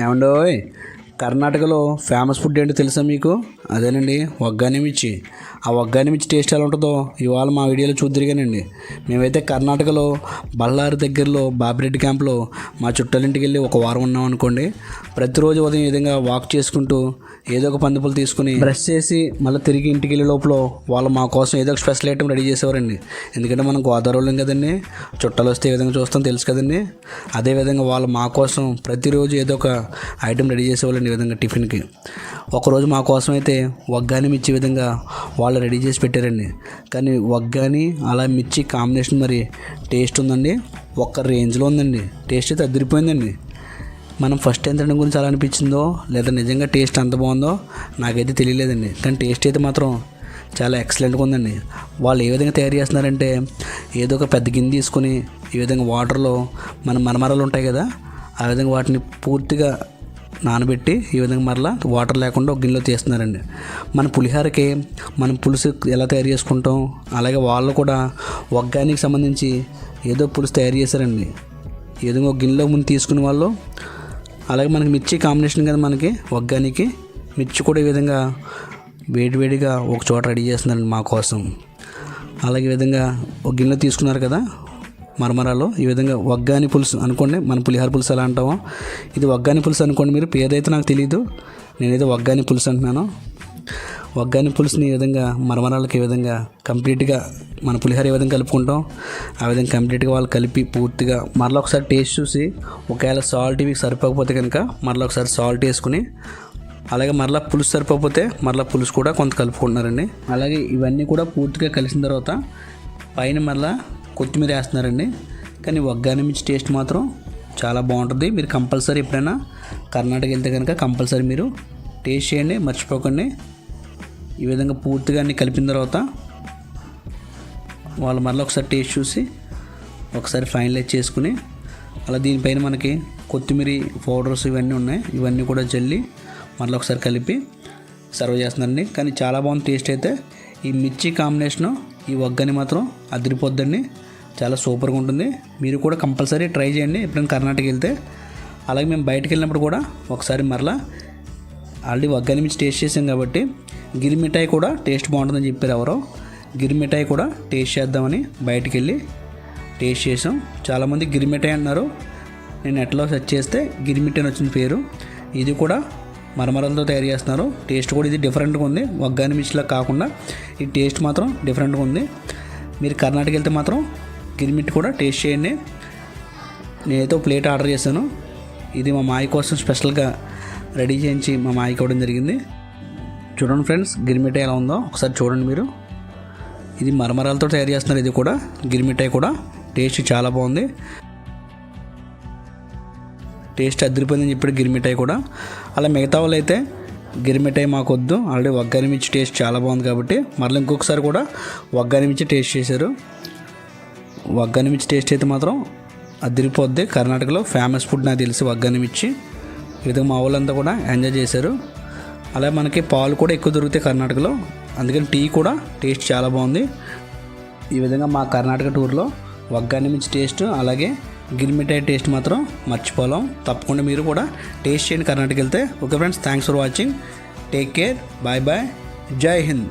Eo ơi కర్ణాటకలో famous food ఏంటో తెలుసా మీకు? అదేనండి ఒగ్గాని మిర్చి ఆ ఒగ్గాని మిర్చి టేస్ట్ ఎలా ఉంటుందో ఇవాళ మా వీడియోలో చూద్దరిగానండి మేమైతే కర్ణాటకలో బళ్ళారి దగ్గరలో బాబిరెడ్డి క్యాంప్లో మా చుట్టాలింటికి వెళ్ళి ఒక వారం ఉన్నాం అనుకోండి. ప్రతిరోజు ఉదయం ఈ విధంగా వాక్ చేసుకుంటూ ఏదో ఒక పందిపులు తీసుకుని బ్రష్ చేసి మళ్ళీ తిరిగి ఇంటికి వెళ్ళే లోపల వాళ్ళు మా కోసం ఏదో ఒక స్పెషల్ ఐటమ్ రెడీ చేసేవారండి. ఎందుకంటే మనం గోదావరి వాళ్ళం కదండి చుట్టాలు వస్తే ఏ విధంగా చూస్తాం తెలుసు కదండి. అదేవిధంగా వాళ్ళు మా కోసం ప్రతిరోజు ఏదో ఒక ఐటెం రెడీ చేసేవాళ్ళండి. ఈ విధంగా టిఫిన్కి. ఒకరోజు మా కోసం అయితే వగ్గాని మిర్చి విధంగా వాళ్ళు రెడీ చేసి పెట్టారండి. కానీ వగ్గాని అలా మిర్చి కాంబినేషన్ మరి టేస్ట్ ఉందండి. ఒక్క రేంజ్లో ఉందండి. టేస్ట్ అయితే అదిరిపోయిందండి. మనం ఫస్ట్ టైం తినడం గురించి అలా అనిపించిందో లేదా నిజంగా టేస్ట్ అంత బాగుందో నాకైతే తెలియలేదండి. కానీ టేస్ట్ అయితే మాత్రం చాలా ఎక్సలెంట్గా ఉందండి. వాళ్ళు ఏ విధంగా తయారు చేస్తున్నారంటే ఏదో ఒక పెద్ద గిన్నె తీసుకొని ఈ విధంగా వాటర్లో మన మరమరాలు ఉంటాయి కదా ఆ విధంగా వాటిని పూర్తిగా నానబెట్టి ఈ విధంగా మరలా వాటర్ లేకుండా ఒక గిన్నెలో తీస్తున్నారండి మన పులిహోరకి మనం పులుసు ఎలా తయారు చేసుకుంటాం అలాగే వాళ్ళు కూడా ఒగ్గానికి సంబంధించి ఏదో పులుసు తయారు చేశారండి. ఏదో ఒక గిన్నెలో ముందు తీసుకునే వాళ్ళు అలాగే మనకి మిర్చి కాంబినేషన్ కదా మనకి ఒగ్గానికి మిర్చి కూడా ఈ విధంగా వేడివేడిగా ఒక చోట రెడీ చేస్తున్నారండి మా కోసం. అలాగే విధంగా ఒక గిన్నెలో తీసుకున్నారు కదా మరమరాలు ఈ విధంగా వగ్గాని పులుసు అనుకోండి మన పులిహార పులుసు ఎలా అంటామో. ఇది వగ్గాని పులుసు అనుకోండి మీరు పేరైతే నాకు తెలియదు నేనైతే వగ్గాని పులుసు అంటున్నాను. వగ్గాని పులుసుని ఈ విధంగా మరమరాలకి ఈ విధంగా కంప్లీట్గా మన పులిహోర ఏ విధంగా కలుపుకుంటాం ఆ విధంగా కంప్లీట్గా వాళ్ళు కలిపి పూర్తిగా మరలా ఒకసారి టేస్ట్ చూసి ఒకవేళ సాల్ట్ ఇవి సరిపోకపోతే కనుక మరలా ఒకసారి సాల్ట్ వేసుకుని అలాగే మరలా పులుసు సరిపోకపోతే మరలా పులుసు కూడా కొంత కలుపుకుంటున్నారండి. అలాగే ఇవన్నీ కూడా పూర్తిగా కలిసిన తర్వాత పైన మరలా కొత్తిమీర వేస్తున్నారండి. కానీ వగ్గాని మిర్చి టేస్ట్ మాత్రం చాలా బాగుంటుంది. మీరు కంపల్సరీ ఎప్పుడైనా కర్ణాటక వెళ్తే కనుక కంపల్సరీ మీరు టేస్ట్ చేయండి మర్చిపోకండి. ఈ విధంగా పూర్తిగా అన్ని కలిపిన తర్వాత వాళ్ళు మరలా ఒకసారి టేస్ట్ చూసి ఒకసారి ఫైనలైజ్ చేసుకుని అలా దీనిపైన మనకి కొత్తిమీర పౌడర్స్ ఇవన్నీ ఉన్నాయి. ఇవన్నీ కూడా జల్లి మరలా ఒకసారి కలిపి సర్వ్ చేస్తున్నారండి. కానీ చాలా బాగుంది టేస్ట్ అయితే. ఈ మిర్చి కాంబినేషను ఈ వగ్గని మాత్రం అదిరిపోద్దండి. చాలా సూపర్గా ఉంటుంది. మీరు కూడా కంపల్సరీ ట్రై చేయండి. ఎప్పుడైనా కర్ణాటక వెళ్తే. అలాగే మేము బయటకు వెళ్ళినప్పుడు కూడా ఒకసారి మరలా ఆల్రెడీ వగ్గని మించి టేస్ట్ చేసాం కాబట్టి గిరి మిఠాయి కూడా టేస్ట్ బాగుంటుందని చెప్పారు ఎవరో. గిరి మిఠాయి కూడా టేస్ట్ చేద్దామని బయటకు వెళ్ళి టేస్ట్ చేసాం. చాలామంది గిరి మిఠాయి అన్నారు. నేను ఎట్లా సెర్చ్ చేస్తే గిరి మిఠాయి అని వచ్చిన పేరు. ఇది కూడా మరమరలతో తయారు చేస్తున్నారు. టేస్ట్ కూడా ఇది డిఫరెంట్గా ఉంది. వగ్గాని మిర్చిలా కాకుండా ఈ టేస్ట్ మాత్రం డిఫరెంట్గా ఉంది. మీరు కర్ణాటక వెళ్తే మాత్రం గిరిమిట్ కూడా టేస్ట్ చేయండి. నేనైతే ప్లేట్ ఆర్డర్ చేశాను. ఇది మా మాయ కోసం స్పెషల్గా రెడీ చేయించి మా మాయకి ఇవ్వడం జరిగింది. చూడండి ఫ్రెండ్స్ గిరిమిఠాయి ఎలా ఉందో. ఒకసారి చూడండి మీరు. ఇది మరమరాలతో తయారు చేస్తున్నారు. ఇది కూడా గిరిమిఠాయి కూడా. టేస్ట్ చాలా బాగుంది. టేస్ట్ అదిరిపోయిందని చెప్పాడు గిరిమిఠాయి కూడా. అలా మిగతా వాళ్ళు అయితే గిరిమిఠాయి మాకు వద్దు ఆల్రెడీ వగ్గాని మిర్చి టేస్ట్ చాలా బాగుంది కాబట్టి. మళ్ళీ ఇంకొకసారి కూడా వగ్గాని మిర్చి టేస్ట్ చేశారు. వగ్గాని మిర్చి టేస్ట్ అయితే మాత్రం అదిరిపోద్ది. కర్ణాటకలో ఫేమస్ ఫుడ్ నాకు తెలిసి వగ్గాని మిర్చి విధంగా మా వాళ్ళంతా కూడా ఎంజాయ్ చేశారు. అలా మనకి పాలు కూడా ఎక్కువ దొరుకుతాయి కర్ణాటకలో. అందుకని టీ కూడా టేస్ట్ చాలా బాగుంది. ఈ విధంగా మా కర్ణాటక టూర్లో వగ్గాని మిర్చి టేస్ట్ అలాగే గిరిమిఠాయి టేస్ట్ మాత్రం మర్చిపోలేం. తప్పకుండా మీరు కూడా టేస్ట్ చేయండి కర్ణాటక వెళ్తే. Okay friends thanks for watching take care bye bye Jai Hind